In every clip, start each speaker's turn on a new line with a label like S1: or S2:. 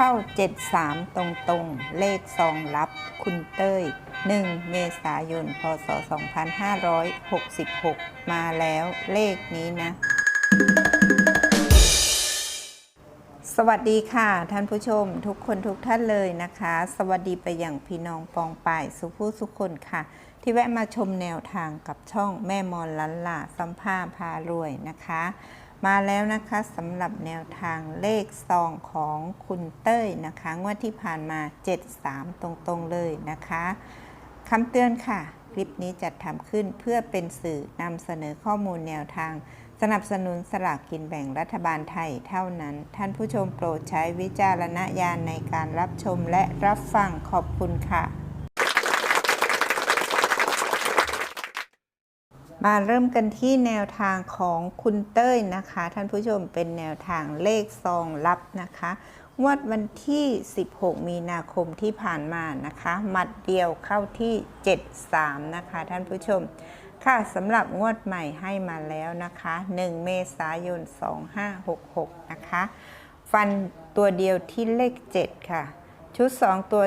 S1: เข้า 73 ตรงๆ เลขซองรับคุณเต้ย 1 เมษายน พศ 2566 มาแล้วเลขนี้นะ สวัสดีค่ะท่านผู้ชมทุกคนทุกท่านเลยนะคะ สวัสดีไปอย่างพี่น้องปองป่ายสุผู้สุคนค่ะ ที่แวะมาชมแนวทางกับช่องแม่มอนลันล่าสัมภาพารวยนะคะ มาแล้วนะคะสำหรับแนวทางเลขซองของคุณเต้ยนะคะงวดที่ผ่านมา 73 ตรงๆเลยนะคะคำเตือนค่ะ คลิปนี้จัดทำขึ้นเพื่อเป็นสื่อนำเสนอข้อมูลแนวทาง สนับสนุนสลากกินแบ่งรัฐบาลไทยเท่านั้น ท่านผู้ชมโปรดใช้วิจารณญาณในการรับชมและรับฟังขอบคุณค่ะ มาเริ่มกันที่แนวทางของคุณเต้ยนะคะ ท่านผู้ชมเป็นแนวทางเลขซองลับนะคะงวดวันที่ 16 มีนาคมที่ผ่านมานะคะ หมัดเดียวเข้าที่ 73 นะคะ ท่านผู้ชม ค่ะสำหรับงวดใหม่ให้มาแล้วนะคะ 1 เมษายน 2566 นะคะ ฟันตัวเดียวที่เลข 7 ค่ะ ชุด 2 ตัว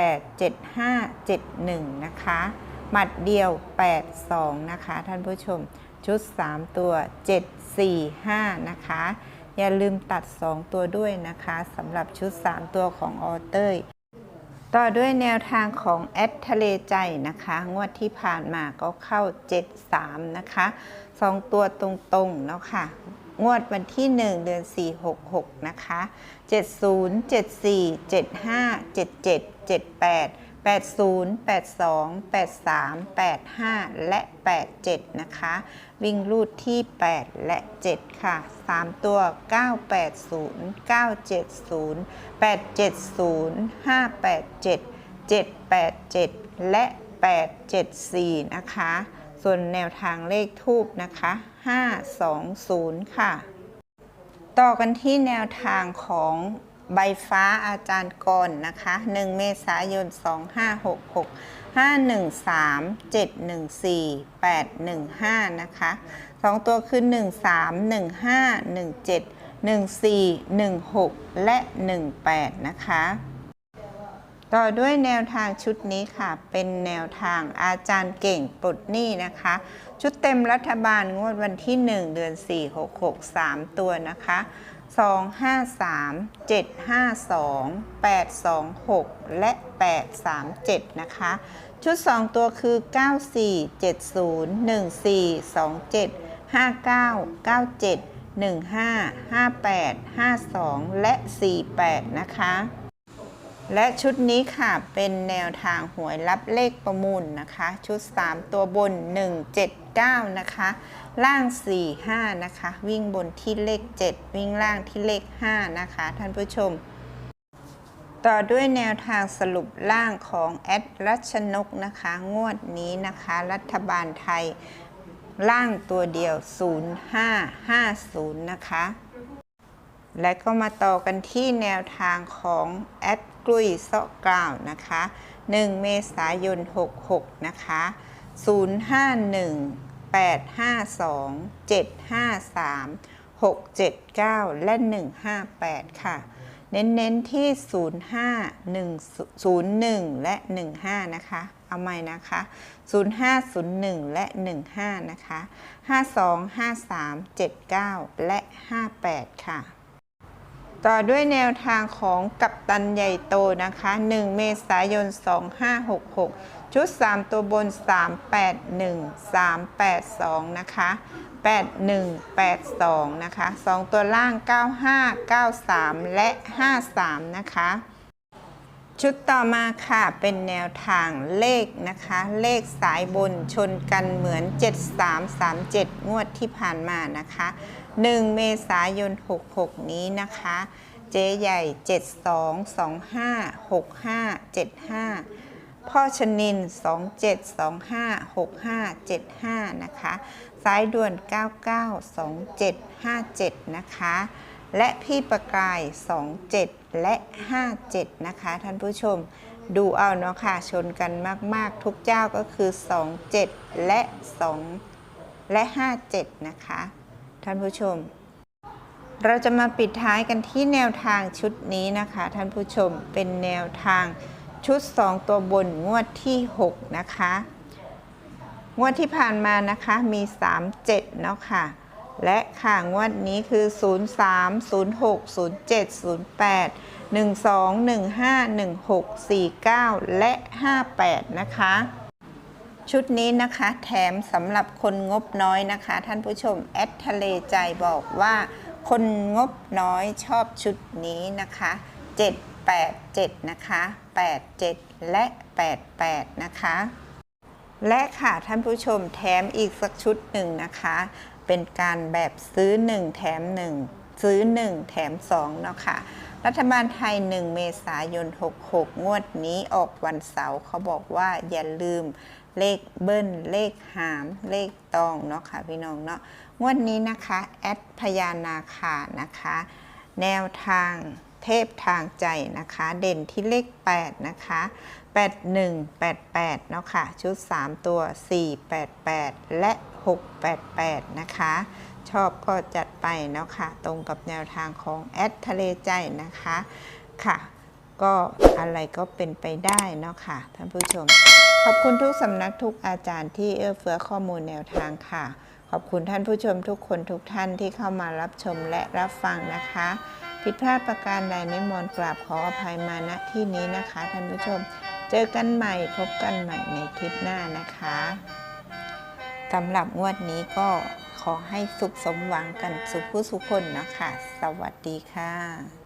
S1: 78 75 71 นะคะ หมัดเดียว 82 นะคะ ท่านผู้ชมชุด 3 ตัว 745 นะคะ อย่าลืมตัด 2 ตัวด้วยนะคะสำหรับชุด 3 ตัวของออเตอร์ต่อด้วยแนวทางของแอดทะเลใจนะคะ งวดที่ผ่านมาก็เข้า 73 นะคะ 2 ตัวตรงๆ เนาะค่ะ งวดวันที่ 1 เดือน 4 66 นะคะ 70 74 75 77 78 80 82 83 85 และ 87 นะคะ วิ่งรูดที่ 8 และ 7 ค่ะ 3 ตัว 980 970 870 587 787 และ 874 นะคะ ส่วนแนวทางเลขทูบนะคะ 520 ค่ะ ต่อกันที่แนวทางของ ใบฟ้าอาจารย์กรนะคะ 1 เมษายน 2566 513 714 815 นะคะ 2 ตัวคือ 13 15 17 14 16 และ 18 นะคะ ต่อด้วยแนวทางชุดนี้ค่ะ เป็นแนวทางอาจารย์เก่งปลดหนี้นะคะ ชุดเต็มรัฐบาลงวดวันที่ 1 เดือน 4 6 6 3 ตัวนะคะ 2 5 3 7 5 2 8 2 6 และ 8 3 7 นะคะ ชุด 2 ตัวคือ 9 4 7 0 1 4 2 7 5 9 9 7 1 5 5 8 5 2 และ 48 นะคะ และชุดนี้ค่ะเป็นแนวทางหวยรับเลขประมูลนะคะ ชุด 3 ตัวบน 179 นะคะ ล่าง 45 นะคะ วิ่งบนที่เลข 7 วิ่งล่างที่เลข 5 นะคะ ท่านผู้ชม ต่อด้วยแนวทางสรุปล่างของแอดรัชนกนะคะ งวดนี้นะคะ รัฐบาลไทยล่างตัวเดียว 0550 นะคะและก็มาต่อกันที่แนวทางของแอด กลุยเซาะกล่าวนะคะ 1 เมษายน 66 นะคะ 051 852 753 679 และ 158 ค่ะ เน้นๆที่ 05 101 และ 15 นะคะ เอาใหม่นะคะ 0501 และ 15 นะคะ 52 53 79 และ 58 ค่ะ ต่อด้วยแนวทางของกัปตันใหญ่โตนะคะ 1 เมษายน 2566 ชุด 3 ตัวบน 381 382 นะคะ 8182 นะคะ 2 ตัวล่าง 95 93 และ 53 นะคะ ชุดต่อมาค่ะเป็นแนวทางเลขนะคะ เลขสายบนชนกันเหมือน 7337 งวดที่ผ่านมานะคะ 1 เมษายน 66 นี้นะคะ เจ๊ใหญ่ 7225 65 75 พ่อชนิน 2725 6575 นะคะ สายด่วน 992757 นะคะ และพี่ประกาย 27 และ 57 นะคะ ท่านผู้ชมดูเอาเนาะค่ะชนกันมาก ๆ ทุกเจ้าก็คือ 27 และ 2 และ 57 นะคะ ท่านผู้ชม เราจะมาปิดท้ายกันที่แนวทางชุดนี้นะคะ ท่านผู้ชมเป็นแนวทางชุด 2 ตัวบนงวดที่ 6 นะคะ งวดที่ผ่านมานะคะมี 3 7 เนาะค่ะ และค่ะงวดนี้คือ 0 3 0 6 0 7 0 8 1 2 1 5 1 6 4 9 และ 58 นะคะ ชุดนี้นะคะแถมสำหรับคนงบน้อยนะคะ ท่านผู้ชมแอดทะเลใจบอกว่า คนงบน้อยชอบชุดนี้นะคะ 787 นะคะ 87 และ 88 นะคะ และค่ะท่านผู้ชมแถมอีกสักชุดหนึ่งนะคะ เป็นการแบบซื้อ 1 แถม 1 ซื้อ 1 แถม2เนาะค่ะ รัฐบาลไทย 1 เมษายน 66 งวดนี้ออกวันเสาร์เขาบอกว่าอย่าลืมเลขเบิ้ล เลขหาม เลขตองเนาะค่ะพี่น้องเนาะ งวดนี้นะคะ แอดพญานาคานะคะ แนวทาง เทพทางใจนะคะ เด่นที่เลข 8 นะคะ 8188 เนาะค่ะ ชุด 3 ตัว 488 และ 688 นะคะ ชอบก็จัดไปเนาะค่ะ ตรงกับแนวทางของแอดทะเลใจนะคะค่ะ ก็อะไรก็เป็นไปได้เนาะค่ะ ท่านผู้ชม ขอบคุณทุกสำนักทุกอาจารย์ที่เอื้อเฟื้อข้อมูลแนวทางค่ะขอบคุณท่านผู้ชมทุกคนทุกท่านที่เข้ามารับชมและรับฟังนะคะ ผิดพลาดประการใดไม่มอนกราบขออภัยมาณที่นี้นะคะท่านผู้ชม เจอกันใหม่พบกันใหม่ในคลิปหน้านะคะสำหรับงวดนี้ก็ขอให้สุขสมหวังกันสุขผู้สุขคนนะคะ สวัสดีค่ะ